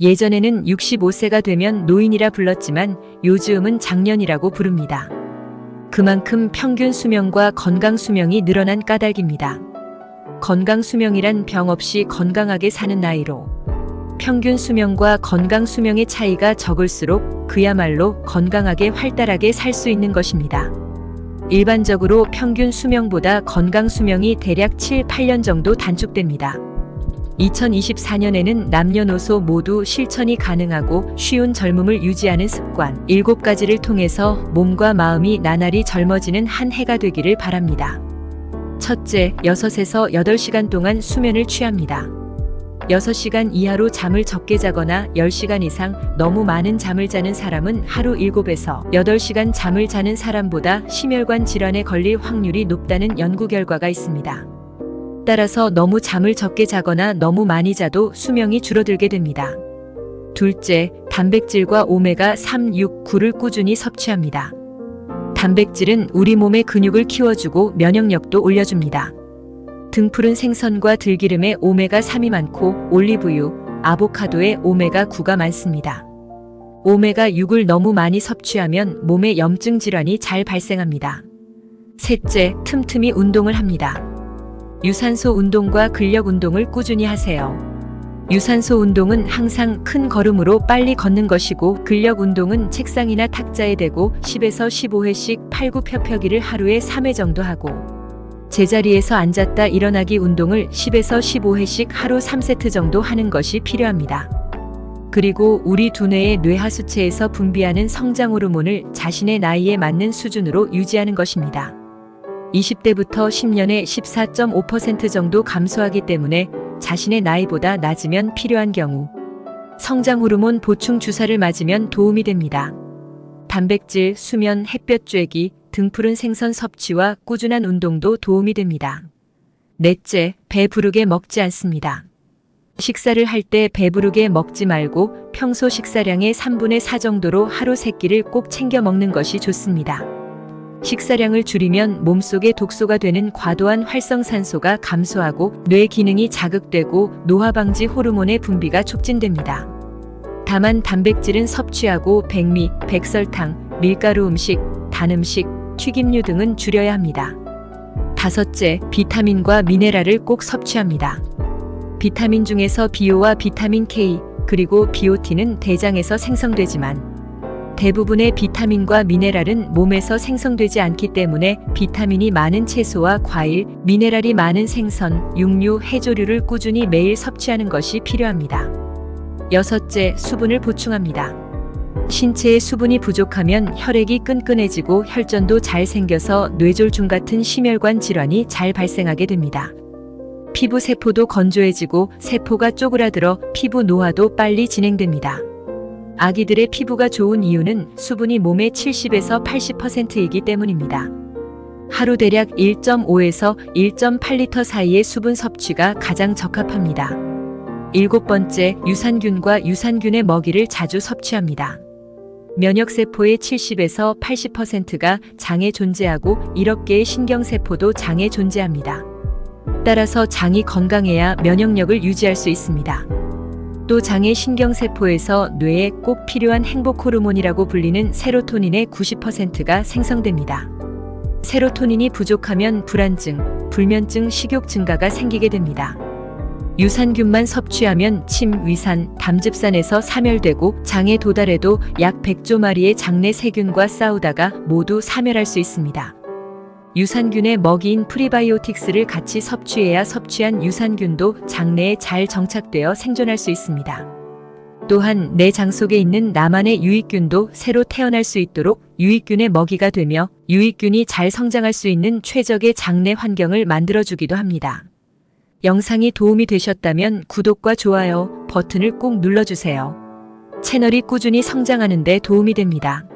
예전에는 65세가 되면 노인이라 불렀지만 요즘은 장년이라고 부릅니다. 그만큼 평균 수명과 건강 수명이 늘어난 까닭입니다. 건강 수명이란 병 없이 건강하게 사는 나이로 평균 수명과 건강 수명의 차이가 적을수록 그야말로 건강하게 활달하게 살 수 있는 것입니다. 일반적으로 평균 수명보다 건강 수명이 대략 7, 8년 정도 단축됩니다. 2024년에는 남녀노소 모두 실천이 가능하고 쉬운 젊음을 유지하는 습관 7가지를 통해서 몸과 마음이 나날이 젊어지는 한 해가 되기를 바랍니다. 첫째, 6에서 8시간 동안 수면을 취합니다. 6시간 이하로 잠을 적게 자거나 10시간 이상 너무 많은 잠을 자는 사람은 하루 7에서 8시간 잠을 자는 사람보다 심혈관 질환에 걸릴 확률이 높다는 연구 결과가 있습니다. 따라서 너무 잠을 적게 자거나 너무 많이 자도 수명이 줄어들게 됩니다. 둘째, 단백질과 오메가 3, 6, 9를 꾸준히 섭취합니다. 단백질은 우리 몸의 근육을 키워주고 면역력도 올려줍니다. 등푸른 생선과 들기름에 오메가 3이 많고 올리브유, 아보카도에 오메가 9가 많습니다. 오메가 6을 너무 많이 섭취하면 몸에 염증 질환이 잘 발생합니다. 셋째, 틈틈이 운동을 합니다. 유산소 운동과 근력 운동을 꾸준히 하세요. 유산소 운동은 항상 큰 걸음으로 빨리 걷는 것이고 근력 운동은 책상이나 탁자에 대고 10에서 15회씩 팔굽혀펴기를 하루에 3회 정도 하고 제자리에서 앉았다 일어나기 운동을 10에서 15회씩 하루 3세트 정도 하는 것이 필요합니다. 그리고 우리 두뇌의 뇌하수체에서 분비하는 성장 호르몬을 자신의 나이에 맞는 수준으로 유지하는 것입니다. 20대부터 10년에 14.5% 정도 감소하기 때문에 자신의 나이보다 낮으면 필요한 경우 성장 호르몬 보충 주사를 맞으면 도움이 됩니다. 단백질, 수면, 햇볕 쬐기, 등푸른 생선 섭취와 꾸준한 운동도 도움이 됩니다. 넷째, 배부르게 먹지 않습니다. 식사를 할 때 배부르게 먹지 말고 평소 식사량의 3분의 4 정도로 하루 3끼를 꼭 챙겨 먹는 것이 좋습니다. 식사량을 줄이면 몸속에 독소가 되는 과도한 활성산소가 감소하고 뇌 기능이 자극되고 노화 방지 호르몬의 분비가 촉진됩니다. 다만 단백질은 섭취하고 백미, 백설탕, 밀가루 음식, 단 음식, 튀김류 등은 줄여야 합니다. 다섯째, 비타민과 미네랄을 꼭 섭취합니다. 비타민 중에서 비오와 비타민 K, 그리고 비오틴은 대장에서 생성되지만 대부분의 비타민과 미네랄은 몸에서 생성되지 않기 때문에 비타민이 많은 채소와 과일, 미네랄이 많은 생선, 육류, 해조류를 꾸준히 매일 섭취하는 것이 필요합니다. 여섯째, 수분을 보충합니다. 신체에 수분이 부족하면 혈액이 끈끈해지고 혈전도 잘 생겨서 뇌졸중 같은 심혈관 질환이 잘 발생하게 됩니다. 피부 세포도 건조해지고 세포가 쪼그라들어 피부 노화도 빨리 진행됩니다. 아기들의 피부가 좋은 이유는 수분이 몸의 70에서 80%이기 때문입니다. 하루 대략 1.5에서 1.8리터 사이의 수분 섭취가 가장 적합합니다. 일곱 번째, 유산균과 유산균의 먹이를 자주 섭취합니다. 면역세포의 70에서 80%가 장에 존재하고 1억 개의 신경세포도 장에 존재합니다. 따라서 장이 건강해야 면역력을 유지할 수 있습니다. 또 장의 신경세포에서 뇌에 꼭 필요한 행복 호르몬이라고 불리는 세로토닌의 90%가 생성됩니다. 세로토닌이 부족하면 불안증, 불면증, 식욕 증가가 생기게 됩니다. 유산균만 섭취하면 침, 위산, 담즙산에서 사멸되고 장에 도달해도 약 100조 마리의 장내 세균과 싸우다가 모두 사멸할 수 있습니다. 유산균의 먹이인 프리바이오틱스를 같이 섭취해야 섭취한 유산균도 장내에 잘 정착되어 생존할 수 있습니다. 또한 내장 속에 있는 나만의 유익균도 새로 태어날 수 있도록 유익균의 먹이가 되며 유익균이 잘 성장할 수 있는 최적의 장내 환경을 만들어주기도 합니다. 영상이 도움이 되셨다면 구독과 좋아요 버튼을 꼭 눌러주세요. 채널이 꾸준히 성장하는 데 도움이 됩니다.